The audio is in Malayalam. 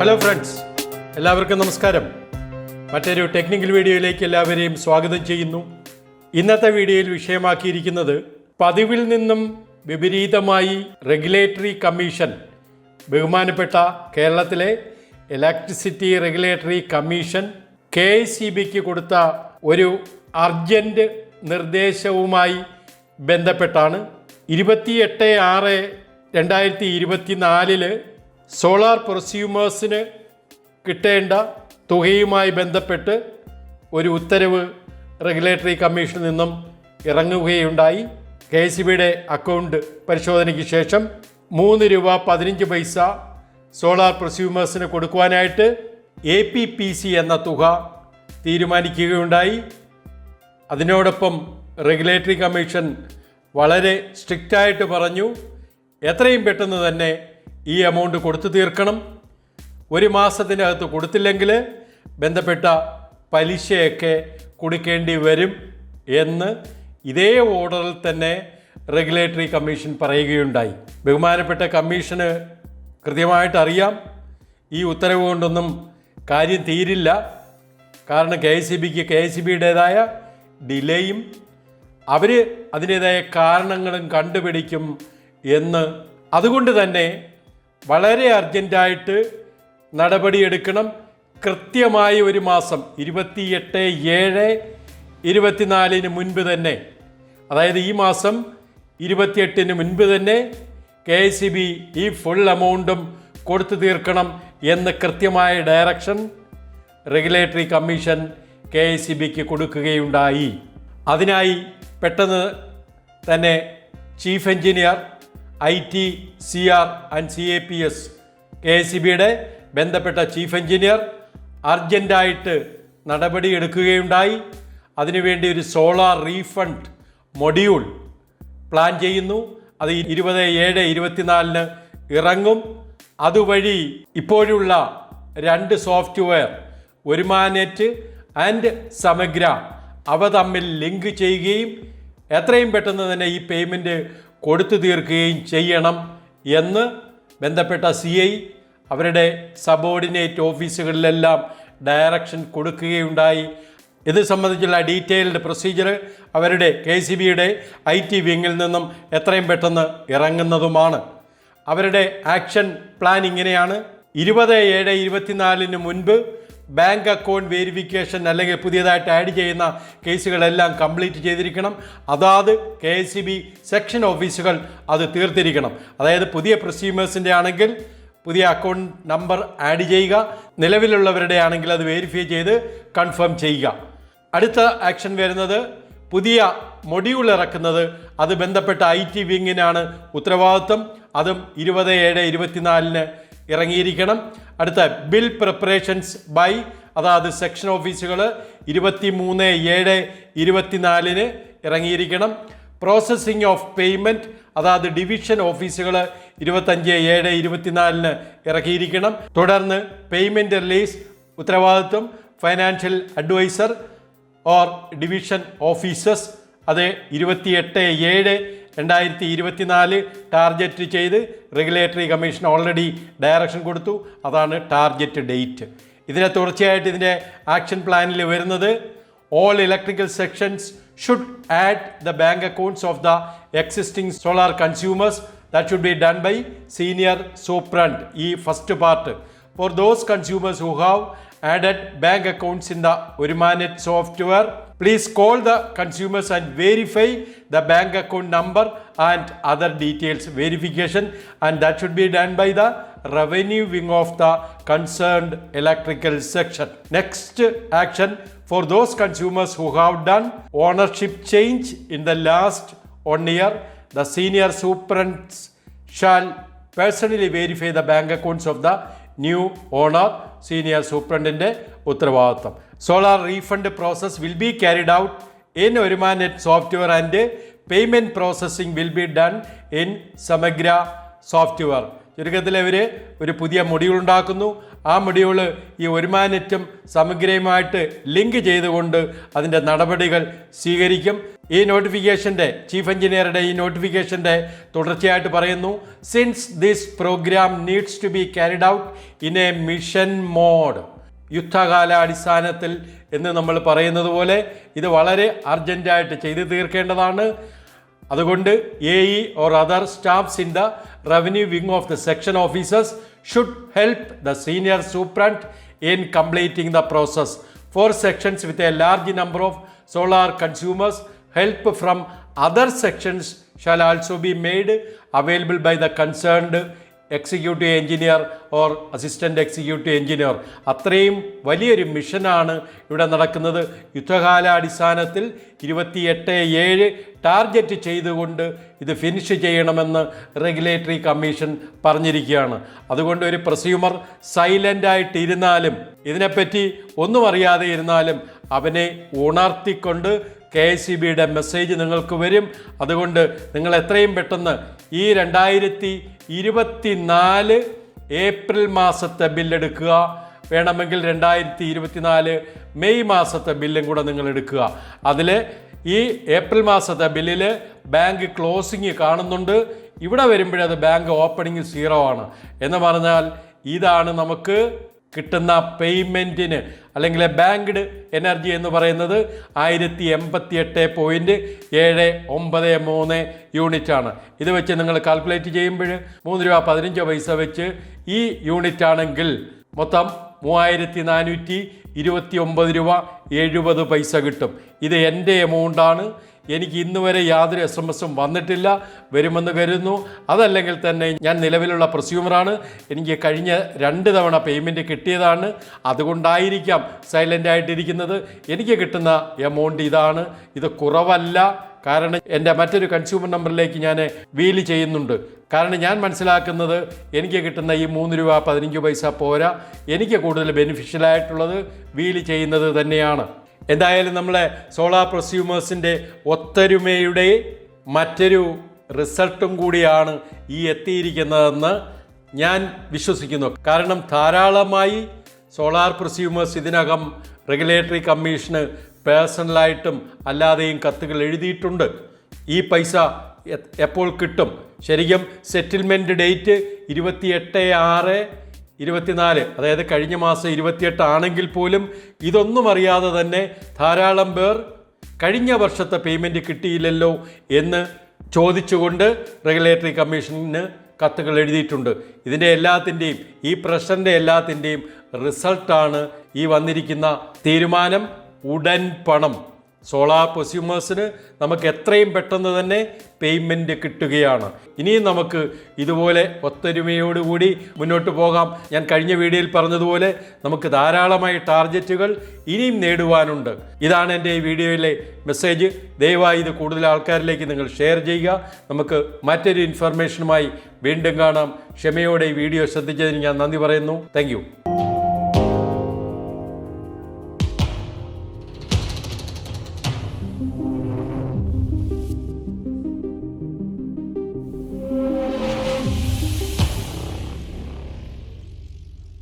ഹലോ ഫ്രണ്ട്സ് എല്ലാവർക്കും നമസ്കാരം. മറ്റൊരു ടെക്നിക്കൽ വീഡിയോയിലേക്ക് എല്ലാവരെയും സ്വാഗതം ചെയ്യുന്നു. ഇന്നത്തെ വീഡിയോയിൽ വിഷയമാക്കിയിരിക്കുന്നത് പതിവിൽ നിന്നും വിപരീതമായി റെഗുലേറ്ററി കമ്മീഷൻ ബഹുമാനപ്പെട്ട കേരളത്തിലെ electricity regulatory commission K C ബിക്ക് കൊടുത്ത ഒരു അർജന്റ് നിർദ്ദേശവുമായി ബന്ധപ്പെട്ടാണ്. ഇരുപത്തിയെട്ട് ആറ് രണ്ടായിരത്തി ഇരുപത്തിനാലിൽ സോളാർ പ്രൊസ്യൂമേഴ്സിന് കിട്ടേണ്ട തുകയുമായി ബന്ധപ്പെട്ട് ഒരു ഉത്തരവ് റെഗുലേറ്ററി കമ്മീഷനിൽ നിന്നും ഇറങ്ങുകയുണ്ടായി. കെ എസ് ബിയുടെ അക്കൗണ്ട് പരിശോധനയ്ക്ക് ശേഷം മൂന്ന് രൂപ പതിനഞ്ച് പൈസ സോളാർ പ്രൊസ്യൂമേഴ്സിന് കൊടുക്കുവാനായിട്ട് എ പി പി സി എന്ന തുക തീരുമാനിക്കുകയുണ്ടായി. അതിനോടൊപ്പം റെഗുലേറ്ററി കമ്മീഷൻ വളരെ സ്ട്രിക്റ്റായിട്ട് പറഞ്ഞു എത്രയും പെട്ടെന്ന് തന്നെ ഈ എമൗണ്ട് കൊടുത്തു തീർക്കണം. ഒരു മാസത്തിനകത്ത് കൊടുത്തില്ലെങ്കിൽ ബന്ധപ്പെട്ട പലിശയൊക്കെ കൊടുക്കേണ്ടി വരും എന്ന് ഇതേ ഓർഡറിൽ തന്നെ റെഗുലേറ്ററി കമ്മീഷൻ പറയുകയുണ്ടായി. ബഹുമാനപ്പെട്ട കമ്മീഷന് കൃത്യമായിട്ട് അറിയാം. ഈ ഉത്തരവ് കൊണ്ടൊന്നും കാര്യം തീരില്ല. കാരണം കെ എസ് സി ബിക്ക് കെ സി ബിയുടേതായ ഡിലേയും അവർ അതിന്റേതായ കാരണങ്ങളും കണ്ടുപിടിക്കും എന്ന് അതുകൊണ്ട് തന്നെ വളരെ അർജന്റായിട്ട് നടപടിയെടുക്കണം. കൃത്യമായി ഒരു മാസം ഇരുപത്തിയെട്ട് ഏഴ് ഇരുപത്തിനാലിന് മുൻപ് തന്നെ. അതായത് ഈ മാസം ഇരുപത്തിയെട്ടിന് മുൻപ് തന്നെ കെ സി ബി ഈ ഫുൾ എമൗണ്ടും കൊടുത്തു തീർക്കണം എന്ന് കൃത്യമായ direction regulatory commission K S C ബിക്ക് കൊടുക്കുകയുണ്ടായി. അതിനായി പെട്ടെന്ന് തന്നെ chief engineer I T C R and C A P S K S C ബിയുടെ ബന്ധപ്പെട്ട ചീഫ് എഞ്ചിനീയർ അർജന്റായിട്ട് നടപടിയെടുക്കുകയുണ്ടായി. അതിനുവേണ്ടി ഒരു സോളാർ റീഫണ്ട് മൊഡ്യൂൾ പ്ലാൻ ചെയ്യുന്നു. അത് ഇരുപത് ഏഴ് ഇരുപത്തിനാലിന് ഇറങ്ങും. അതുവഴി ഇപ്പോഴുള്ള രണ്ട് സോഫ്റ്റ്വെയർ ഒരുമാനെറ്റ് ആൻഡ് സമഗ്ര അവ തമ്മിൽ ലിങ്ക് ചെയ്യുകയും എത്രയും പെട്ടെന്ന് തന്നെ ഈ പേയ്മെന്റ് കൊടുത്തു തീർക്കുകയും ചെയ്യണം എന്ന് ബന്ധപ്പെട്ട സി ഐ അവരുടെ സബോർഡിനേറ്റ് ഓഫീസുകളിലെല്ലാം ഡയറക്ഷൻ കൊടുക്കുകയുണ്ടായി. ഇത് സംബന്ധിച്ചുള്ള ഡീറ്റെയിൽഡ് പ്രൊസീജിയർ അവരുടെ കെ സി ബിയുടെ ഐ ടി വിങ്ങിൽ നിന്നും എത്രയും പെട്ടെന്ന് ഇറങ്ങുന്നതുമാണ്. അവരുടെ ആക്ഷൻ പ്ലാൻ ഇങ്ങനെയാണ്. ഇരുപത് ഏഴ് ഇരുപത്തിനാലിന് മുൻപ് ബാങ്ക് അക്കൗണ്ട് വെരിഫിക്കേഷൻ അല്ലെങ്കിൽ പുതിയതായിട്ട് ആഡ് ചെയ്യുന്ന കേസുകളെല്ലാം കംപ്ലീറ്റ് ചെയ്തിരിക്കണം. അതാത് കെ ബി സെക്ഷൻ ഓഫീസുകൾ അത് തീർത്തിരിക്കണം. അതായത് പുതിയ പ്രൊസ്യൂമേഴ്സിന്റെ ആണെങ്കിൽ പുതിയ അക്കൗണ്ട് നമ്പർ ആഡ് ചെയ്യുക. നിലവിലുള്ളവരുടെ ആണെങ്കിൽ അത് വെരിഫൈ ചെയ്ത് കൺഫേം ചെയ്യുക. അടുത്ത ആക്ഷൻ വരുന്നത് പുതിയ മൊഡ്യൂൾ ഇറക്കുന്നത്. അത് ബന്ധപ്പെട്ട ഐ ടി വിങ്ങിനാണ് ഉത്തരവാദിത്വം. അതും ഇരുപത് ഏഴ് ഇരുപത്തിനാലിന് ഇറങ്ങിയിരിക്കണം. അടുത്ത ബിൽ പ്രിപ്പറേഷൻസ് ബൈ അതായത് സെക്ഷൻ ഓഫീസുകൾ ഇരുപത്തി മൂന്ന് ഏഴ് ഇരുപത്തിനാലിന് ഇറങ്ങിയിരിക്കണം. പ്രോസസ്സിംഗ് ഓഫ് പേയ്മെന്റ് അതായത് ഡിവിഷൻ ഓഫീസുകൾ ഇരുപത്തഞ്ച് ഏഴ് ഇരുപത്തിനാലിന് ഇറക്കിയിരിക്കണം. തുടർന്ന് പേയ്മെന്റ് റിലീസ് ഉത്തരവാദിത്വം financial adviser or division offices അത് ഇരുപത്തിയെട്ട് ഏഴ് രണ്ടായിരത്തി ഇരുപത്തിനാല് ടാർഗറ്റ് ചെയ്ത് റെഗുലേറ്ററി കമ്മീഷൻ ഓൾറെഡി ഡയറക്ഷൻ കൊടുത്തു. അതാണ് ടാർഗറ്റ് ഡേറ്റ്. ഇതിനെ തുടർച്ചയായിട്ട് ഇതിന്റെ ആക്ഷൻ പ്ലാനിൽ വരുന്നത് all electrical sections should add the bank accounts of the existing solar consumers that should be done by senior superintendent ഈ first part for those consumers who have added bank accounts in the Urimanet software. Please call the consumers and verify the bank account number and other details verification and that should be done by the revenue wing of the concerned electrical section. Next action for those consumers who have done ownership change in the last one year, the senior superintendents shall personally verify the bank accounts of the new owner senior സൂപ്രണ്ടിന്റെ ഉത്തരവാദിത്വം. Solar refund process will be carried out in Orumanet software and payment processing will be done in Samagra software. ചുരുക്കത്തിൽ അവർ ഒരു പുതിയ മൊഡ്യൂൾ ഉണ്ടാക്കുന്നു ആ മൊഡ്യൂൾ ഈ ഒരുമാനെറ്റും സമഗ്രയുമായിട്ട് ലിങ്ക് ചെയ്തുകൊണ്ട് അതിന്റെ നടപടികൾ സ്വീകരിക്കും. ഈ നോട്ടിഫിക്കേഷന്റെ ചീഫ് എഞ്ചിനീയറുടെ ഈ നോട്ടിഫിക്കേഷന്റെ തുടർച്ചയായിട്ട് പറയുന്നു since this program needs to be carried out in a mission mode യുദ്ധകാല അടിസ്ഥാനത്തിൽ എന്ന് നമ്മൾ പറയുന്നത് പോലെ ഇത് വളരെ അർജന്റായിട്ട് ചെയ്തു തീർക്കേണ്ടതാണ്. അതുകൊണ്ട് A E or other staffs in the revenue wing of the section officers should help the senior superintendent in completing the process. For sections with a large number of solar consumers, help from other sections shall also be made available by the concerned executive engineer or assistant executive engineer അത്രയും വലിയൊരു മിഷനാണ് ഇവിടെ നടക്കുന്നത്. യുദ്ധകാലാടിസ്ഥാനത്തിൽ ഇരുപത്തിയെട്ട് ഏഴ് ടാർഗറ്റ് ചെയ്തുകൊണ്ട് ഇത് ഫിനിഷ് ചെയ്യണമെന്ന് റെഗുലേറ്ററി കമ്മീഷൻ പറഞ്ഞിരിക്കുകയാണ്. അതുകൊണ്ട് ഒരു പ്രസ്യൂമർ സൈലന്റായിട്ടിരുന്നാലും ഇതിനെപ്പറ്റി ഒന്നും അറിയാതെ ഇരുന്നാലും അവനെ ഉണർത്തിക്കൊണ്ട് കെ എസ് സി ബിയുടെ മെസ്സേജ് നിങ്ങൾക്ക് വരും. അതുകൊണ്ട് നിങ്ങൾ എത്രയും പെട്ടെന്ന് ഈ രണ്ടായിരത്തി ഇരുപത്തി നാല് ഏപ്രിൽ മാസത്തെ ബില്ലെടുക്കുക വേണമെങ്കിൽ രണ്ടായിരത്തി ഇരുപത്തിനാല് മെയ് മാസത്തെ ബില്ലും കൂടെ നിങ്ങൾ എടുക്കുക. അതിൽ ഈ ഏപ്രിൽ മാസത്തെ ബില്ലിൽ ബാങ്ക് ക്ലോസിങ് കാണുന്നുണ്ട്. ഇവിടെ വരുമ്പോഴത് ബാങ്ക് ഓപ്പണിങ് സീറോ ആണ്. എന്ന് പറഞ്ഞാൽ ഇതാണ് നമുക്ക് കിട്ടുന്ന പേയ്മെന്റിന് അല്ലെങ്കിൽ ബാങ്ക്ഡ് എനർജി എന്ന് പറയുന്നത് ആയിരത്തി എൺപത്തി എട്ട് പോയിന്റ് ഏഴ് ഒമ്പത് മൂന്ന് യൂണിറ്റ് ആണ് ഇത് വെച്ച് നിങ്ങൾ കാൽക്കുലേറ്റ് ചെയ്യുമ്പോൾ മൂന്ന് രൂപ പതിനഞ്ച് പൈസ വെച്ച് ഈ യൂണിറ്റ് ആണെങ്കിൽ മൊത്തം മൂവായിരത്തി നാനൂറ്റി ഇരുപത്തി ഒമ്പത് രൂപ എഴുപത് പൈസ കിട്ടും. ഇത് എന്റെ എമൗണ്ടാണ് എനിക്ക് ഇന്ന് വരെ യാതൊരു എസ് എം എസും വന്നിട്ടില്ല. വരുമെന്ന് കരുതുന്നു. അതല്ലെങ്കിൽ തന്നെ ഞാൻ നിലവിലുള്ള പ്രസ്യൂമറാണ് എനിക്ക് കഴിഞ്ഞ രണ്ട് തവണ പേയ്മെന്റ് കിട്ടിയതാണ്. അതുകൊണ്ടായിരിക്കാം സൈലന്റ് ആയിട്ടിരിക്കുന്നത്. എനിക്ക് കിട്ടുന്ന എമൗണ്ട് ഇതാണ്. ഇത് കുറവല്ല. കാരണം എന്റെ മറ്റൊരു കൺസ്യൂമർ നമ്പറിലേക്ക് ഞാൻ വീൽ ചെയ്യുന്നുണ്ട്. കാരണം ഞാൻ മനസ്സിലാക്കുന്നത് എനിക്ക് കിട്ടുന്ന ഈ മൂന്ന് രൂപ പതിനഞ്ച് പൈസ പോരാ. എനിക്ക് കൂടുതൽ ബെനിഫിഷ്യലായിട്ടുള്ളത് വീൽ ചെയ്യുന്നത് തന്നെയാണ്. എന്തായാലും നമ്മളെ സോളാർ പ്രൊസ്യൂമേഴ്സിന്റെ ഒത്തൊരുമയുടെ മറ്റൊരു റിസൾട്ടും കൂടിയാണ് ഈ എത്തിയിരിക്കുന്നതെന്ന് ഞാൻ വിശ്വസിക്കുന്നു. കാരണം ധാരാളമായി സോളാർ പ്രൊസ്യൂമേഴ്സ് ഇതിനകം റെഗുലേറ്ററി കമ്മീഷന് പേഴ്സണലായിട്ടും അല്ലാതെയും കത്തുകൾ എഴുതിയിട്ടുണ്ട്. ഈ പൈസ എപ്പോൾ കിട്ടും? ശരിക്കും സെറ്റിൽമെന്റ് ഡേറ്റ് ഇരുപത്തിയെട്ട് ആറ് ഇരുപത്തിനാല് അതായത് കഴിഞ്ഞ മാസം ഇരുപത്തിയെട്ട് ആണെങ്കിൽ പോലും ഇതൊന്നും അറിയാതെ തന്നെ ധാരാളം പേർ കഴിഞ്ഞ വർഷത്തെ പേയ്മെന്റ് കിട്ടിയില്ലല്ലോ എന്ന് ചോദിച്ചുകൊണ്ട് റെഗുലേറ്ററി കമ്മീഷന് കത്തുകൾ എഴുതിയിട്ടുണ്ട്. ഇതിന്റെ എല്ലാത്തിന്റെയും ഈ പ്രശ്നന്റെ എല്ലാത്തിന്റെയും റിസൾട്ടാണ് ഈ വന്നിരിക്കുന്ന തീരുമാനം. ഉടൻ പണം. സോളാർ പ്രൊസ്യൂമേഴ്സിന് നമുക്ക് എത്രയും പെട്ടെന്ന് തന്നെ പേയ്മെന്റ് കിട്ടുകയാണ്. ഇനിയും നമുക്ക് ഇതുപോലെ ഒത്തൊരുമയോടുകൂടി മുന്നോട്ട് പോകാം. ഞാൻ കഴിഞ്ഞ വീഡിയോയിൽ പറഞ്ഞതുപോലെ നമുക്ക് ധാരാളമായി ടാർഗറ്റുകൾ ഇനിയും നേടുവാനുണ്ട്. ഇതാണ് എന്റെ ഈ വീഡിയോയിലെ മെസ്സേജ് ദയവായി ഇത് കൂടുതൽ ആൾക്കാരിലേക്ക് നിങ്ങൾ ഷെയർ ചെയ്യുക. നമുക്ക് മറ്റൊരു ഇൻഫർമേഷനുമായി വീണ്ടും കാണാം. ക്ഷമയോടെ ഈ വീഡിയോ ശ്രദ്ധിച്ചതിന് ഞാൻ നന്ദി പറയുന്നു. താങ്ക്